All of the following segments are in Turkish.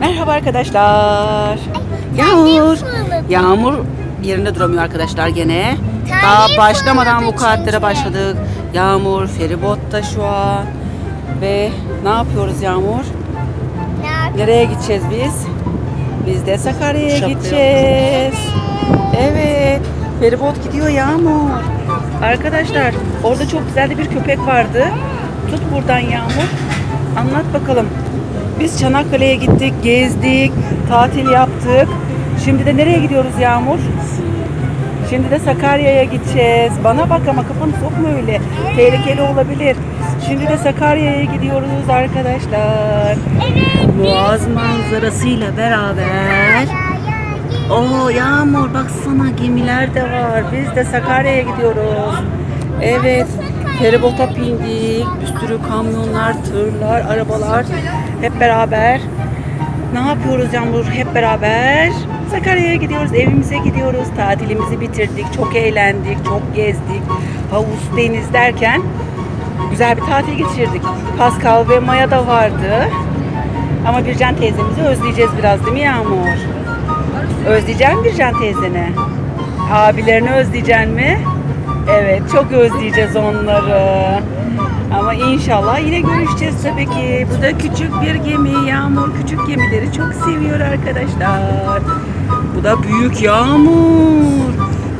Merhaba arkadaşlar. Yağmur. Yağmur yerinde duramıyor arkadaşlar gene. Daha başlamadan bu kaatlere başladık. Yağmur feribotta şu an. Ve ne yapıyoruz Yağmur? Ne Nereye gideceğiz biz? Biz de Sakarya'ya gideceğiz. Evet. Feribot gidiyor Yağmur. Arkadaşlar orada çok güzel de bir köpek vardı. Tut buradan Yağmur. Anlat bakalım. Biz Çanakkale'ye gittik, gezdik, tatil yaptık. Şimdi de nereye gidiyoruz Yağmur? Şimdi de Sakarya'ya gideceğiz. Bana bak ama kafanı sokma öyle. Tehlikeli olabilir. Şimdi de Sakarya'ya gidiyoruz arkadaşlar. Boğaz manzarasıyla beraber. Oo Yağmur baksana gemiler de var. Biz de Sakarya'ya gidiyoruz. Evet. Feribota bindik. Bir sürü kamyonlar, tırlar, arabalar. Hep beraber. Ne yapıyoruz Yağmur? Hep beraber Sakarya'ya gidiyoruz. Evimize gidiyoruz. Tatilimizi bitirdik. Çok eğlendik. Çok gezdik. Havuz, deniz derken güzel bir tatil geçirdik. Pascal ve Maya da vardı. Ama Bircan teyzemizi özleyeceğiz biraz değil mi Yağmur? Özleyeceksin Bircan teyzeni. Abilerini özleyeceksin mi? Evet çok özleyeceğiz onları. Ama inşallah yine görüşeceğiz tabii ki. Bu da küçük bir gemi. Yağmur küçük gemileri çok seviyor arkadaşlar. Bu da büyük Yağmur.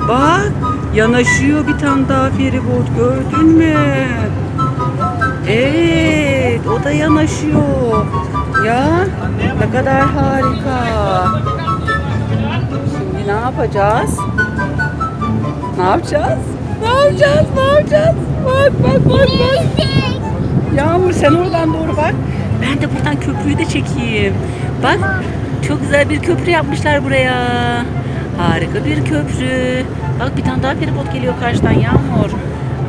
Bak yanaşıyor bir tane daha feribot gördün mü? Evet o da yanaşıyor. Ya ne kadar harika. Şimdi ne yapacağız? Ne yapacağız? Ne yapacağız? Ne yapacağız? Bak bak bak bak. Yağmur sen oradan doğru bak. Ben de buradan köprüyü de çekeyim. Bak çok güzel bir köprü yapmışlar buraya. Harika bir köprü. Bak bir tane daha feribot geliyor karşıdan Yağmur.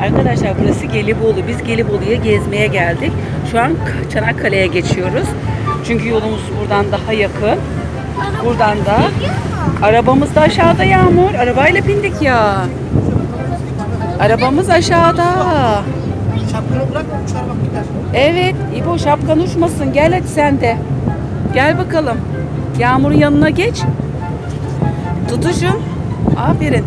Arkadaşlar burası Gelibolu. Biz Gelibolu'ya gezmeye geldik. Şu an Çanakkale'ye geçiyoruz. Çünkü yolumuz buradan daha yakın. Buradan da arabamız da aşağıda Yağmur. Arabayla bindik ya. Arabamız aşağıda. Şapkanı bırak uçar bak gider. Evet, İbo şapkan uçmasın. Gel hadi sen de. Gel bakalım. Yağmur'un yanına geç. Tutuşun. Aferin.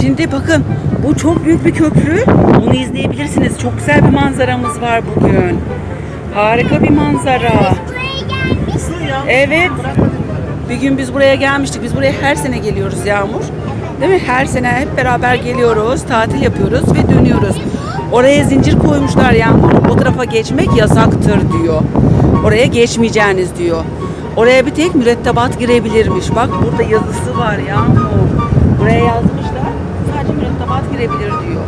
Şimdi bakın bu çok büyük bir köprü. Bunu izleyebilirsiniz. Çok güzel bir manzaramız var bugün. Harika bir manzara. Evet. Bir gün biz buraya gelmiştik. Biz buraya her sene geliyoruz Yağmur. Değil mi? Her sene hep beraber geliyoruz, tatil yapıyoruz ve dönüyoruz. Oraya zincir koymuşlar Yağmur. O tarafa geçmek yasaktır diyor. Oraya geçmeyeceğiniz diyor. Oraya bir tek mürettebat girebilirmiş. Bak burada yazısı var Yağmur. Buraya yazmışlar. Sadece mürettebat girebilir diyor.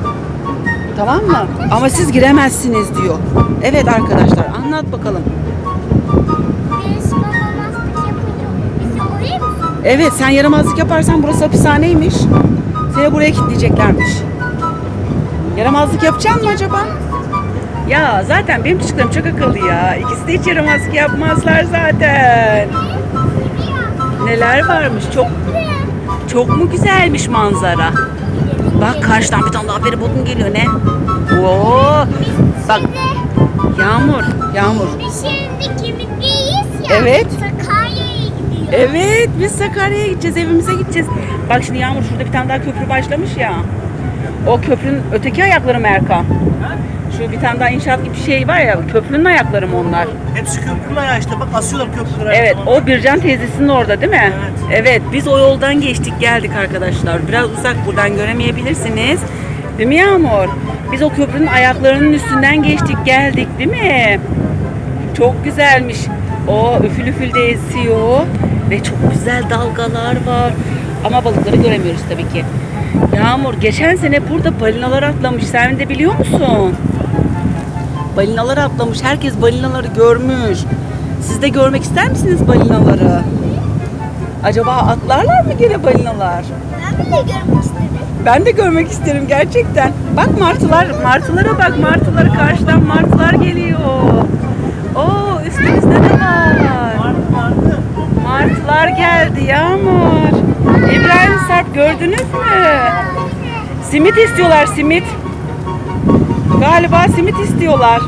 Tamam mı? Ama siz giremezsiniz diyor. Evet arkadaşlar anlat bakalım. Evet sen yaramazlık yaparsan burası hapishaneymiş. Seni buraya kilitleyeceklermiş. Yaramazlık yapacaksın mı acaba? Ya zaten benim çocuklarım çok akıllı ya. İkisi de hiç yaramazlık yapmazlar zaten. Neler varmış çok çok mu güzelmiş manzara. Bak karşıdan bir tane daha feribotun geliyor ne? Oo. Bak Yağmur, Yağmur. Biz şimdi kimlikliyiz ya. Evet. Evet biz Sakarya'ya gideceğiz evimize gideceğiz. Bak şimdi Yağmur şurada bir tane daha köprü başlamış ya. O köprünün öteki ayakları mı Erkan? Şu bir tane daha inşaat gibi bir şey var ya köprünün ayakları mı onlar? Hepsi köprünün ayağı işte bak asıyorlar köprülere. Evet o Bircan teyzesinin orada değil mi? Evet. Evet biz o yoldan geçtik geldik arkadaşlar. Biraz uzak buradan göremeyebilirsiniz. Değil mi Yağmur? Biz o köprünün ayaklarının üstünden geçtik geldik değil mi? Çok güzelmiş. O üfül üfül de esiyor. Ve çok güzel dalgalar var. Ama balıkları göremiyoruz tabii ki. Yağmur geçen sene burada balinalar atlamış. Sen de biliyor musun? Balinalar atlamış. Herkes balinaları görmüş. Siz de görmek ister misiniz balinaları? Acaba atlarlar mı gene balinalar? Ben bile görmek istedim. Ben de görmek isterim gerçekten. Bak martılar, martılara bak. Martıları karşıdan martılar geliyor. Oo üstümüzde de var. Vardı vardı. Martılar geldi Yağmur. İbrahim Sarp gördünüz mü? Simit istiyorlar simit. Galiba simit istiyorlar.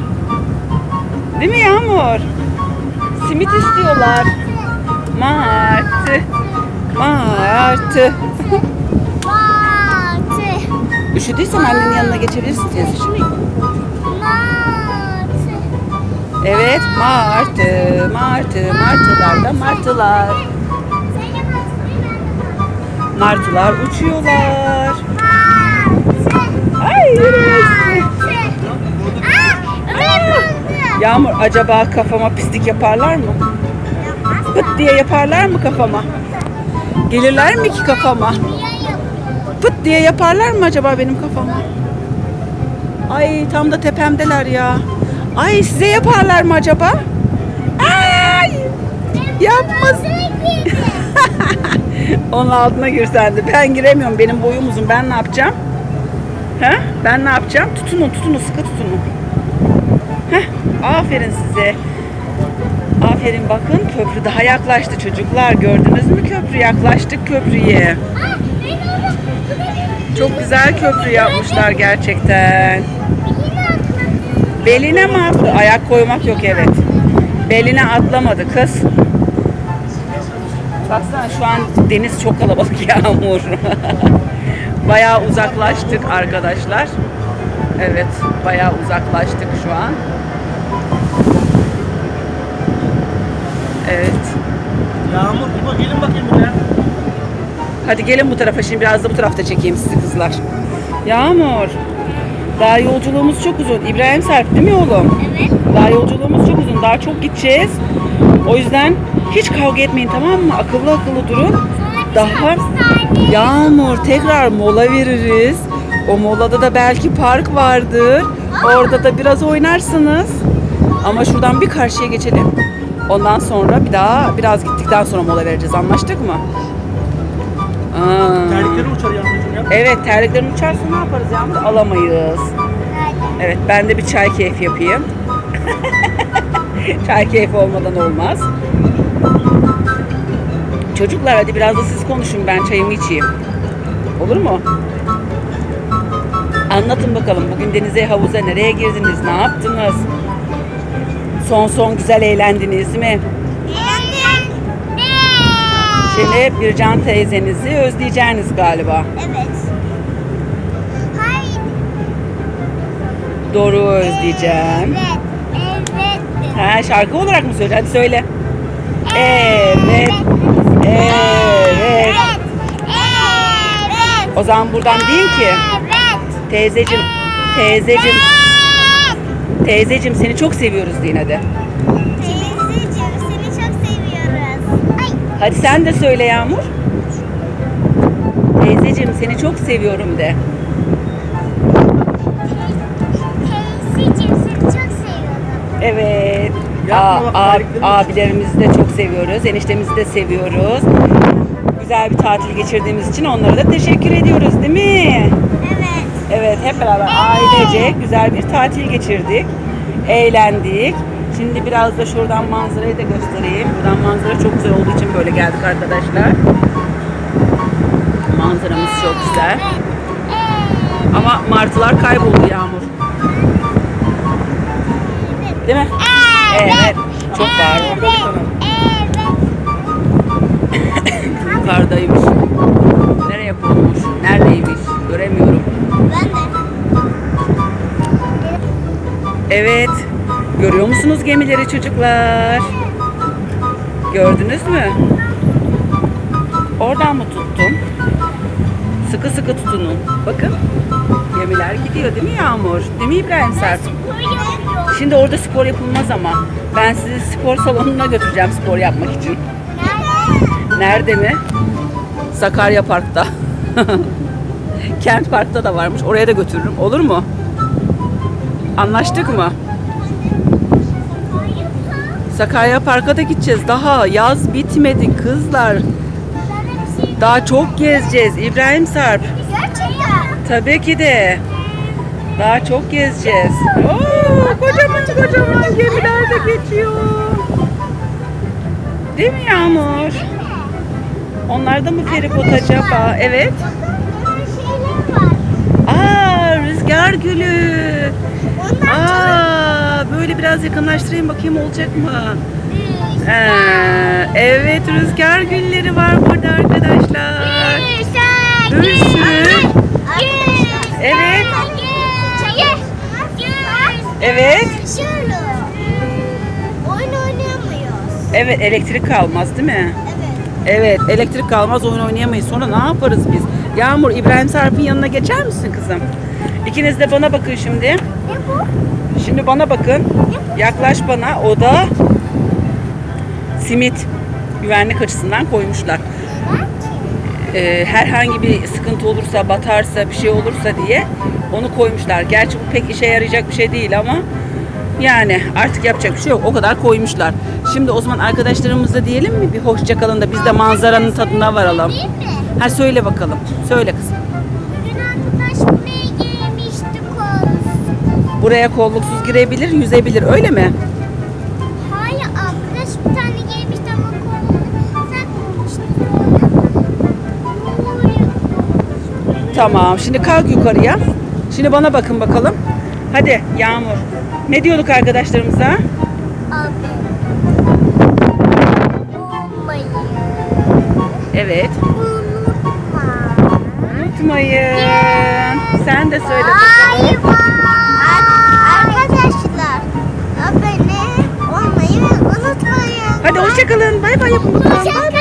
Değil mi Yağmur? simit istiyorlar. Martı. Martı. Martı. Üşüdüysen annenin yanına geçebilirsin teyzeciğim. Martı. Evet martı. Martı. Martılar da martılar. Martılar uçuyorlar. Ay. Yağmur acaba kafama pislik yaparlar mı? Pıt diye yaparlar mı kafama? Gelirler mi ki kafama? Pıt diye yaparlar mı acaba benim kafama? Ay tam da tepemdeler ya. Ay size yaparlar mı acaba? Ay! Yapmasın. Onun altına girsen de ben giremiyorum. Benim boyum uzun. Ben ne yapacağım? He? Ben ne yapacağım? Tutunun, tutunun, sıkı tutunun. Heh, aferin size. Aferin bakın köprü daha yaklaştı çocuklar. Gördünüz mü köprü? Yaklaştık köprüye. Çok güzel köprü yapmışlar gerçekten. Beline mi attı? Ayak koymak yok evet. Beline atlamadı kız. Baksana şu an deniz çok kalabalık yağmur. bayağı uzaklaştık arkadaşlar. Evet bayağı uzaklaştık şu an. Evet. Yağmur İbo gelin bakayım buraya. Hadi gelin bu tarafa şimdi biraz da bu tarafta çekeyim sizi kızlar. Yağmur. Daha yolculuğumuz çok uzun. İbrahim Serp değil mi oğlum? Evet. Daha yolculuğumuz çok uzun. Daha çok gideceğiz. O yüzden hiç kavga etmeyin tamam mı? Akıllı akıllı durun. Daha Yağmur tekrar mola veririz. O molada da belki park vardır. Orada da biraz oynarsınız. Ama şuradan bir karşıya geçelim. Ondan sonra bir daha biraz gittikten sonra mola vereceğiz. Anlaştık mı? Aa. Terlikleri uçar Yağmurcuğum ya. Evet terliklerin uçarsa ne yaparız Yağmur? Alamayız. Evet ben de bir çay keyfi yapayım. çay keyfi olmadan olmaz. Çocuklar hadi biraz da siz konuşun ben çayımı içeyim. Olur mu? Anlatın bakalım bugün denize havuza nereye girdiniz? Ne yaptınız? Son son güzel eğlendiniz mi? Şimdi Bircan teyzenizi özleyeceğiniz galiba. Evet. Hayır. Doruk'u özleyeceğim. Evet. Ha, şarkı olarak mı söyle? Hadi söyle. Evet. Evet. Evet. O zaman buradan deyin ki teyzecim, teyzecim, teyzecim seni çok seviyoruz deyin hadi. Teyzeciğim seni çok seviyoruz. Ay. Hadi sen de söyle Yağmur. Teyzecim seni çok seviyorum de. Evet. Aa, ab- abilerimizi de çok seviyoruz. Eniştemizi de seviyoruz. Güzel bir tatil geçirdiğimiz için onlara da teşekkür ediyoruz değil mi? Evet. Evet hep beraber ailece güzel bir tatil geçirdik. Eğlendik. Şimdi biraz da şuradan manzarayı da göstereyim. Buradan manzara çok güzel olduğu için böyle geldik arkadaşlar. Manzaramız çok güzel. Ama martılar kayboldu Yağmur. Değil mi? Evet. Çok var. Evet. Evet. Yukarıdaymış. Nereye konmuş? Neredeymiş? Göremiyorum. Ben de. Evet. Görüyor musunuz gemileri çocuklar? Gördünüz mü? Oradan mı tuttum? Sıkı sıkı tutunun. Bakın. Gemiler gidiyor değil mi Yağmur? Değil mi İbrahim? Koyuyorum. Şimdi orada spor yapılmaz ama. Ben sizi spor salonuna götüreceğim spor yapmak için. Nerede? Nerede mi? Sakarya Park'ta. Kent Park'ta da varmış. Oraya da götürürüm. Olur mu? Anlaştık mı? Sakarya Park'a da gideceğiz. Daha yaz bitmedi kızlar. Daha çok gezeceğiz. İbrahim Sarp. Tabii ki de. Daha çok gezeceğiz. Oo, kocaman kocaman gemiler de geçiyor. Değil mi Yağmur? Onlar da mı feribot acaba? Evet. Aa rüzgar gülü. Aa böyle biraz yakınlaştırayım bakayım olacak mı? Ee, evet rüzgar gülleri var burada arkadaşlar. Evet. Evet. Şöyle. Oyun oynayamıyoruz. Evet elektrik kalmaz değil mi? Evet. Evet elektrik kalmaz oyun oynayamayız. Sonra ne yaparız biz? Yağmur İbrahim Sarp'ın yanına geçer misin kızım? İkiniz de bana bakın şimdi. Ne bu? Şimdi bana bakın. Yaklaş bana. O da simit. Güvenlik açısından koymuşlar. Ee, herhangi bir sıkıntı olursa, batarsa, bir şey olursa diye onu koymuşlar. Gerçi bu pek işe yarayacak bir şey değil ama yani artık yapacak bir şey yok. O kadar koymuşlar. Şimdi o zaman arkadaşlarımıza diyelim mi bir hoşça kalın da biz de manzaranın tadına varalım. Ha söyle bakalım. Söyle kızım. Buraya kolluksuz girebilir, yüzebilir öyle mi? Tamam. Şimdi kalk yukarıya. Şimdi bana bakın bakalım. Hadi Yağmur. Ne diyorduk arkadaşlarımıza? Abi. Olmayı. Evet. Unutma. Unutmayın. Sen de söyle Bay bakalım. Arkadaşlar abone olmayı unutmayın. Hadi hoşça kalın. Bay bay yapın bakalım. Bay bay.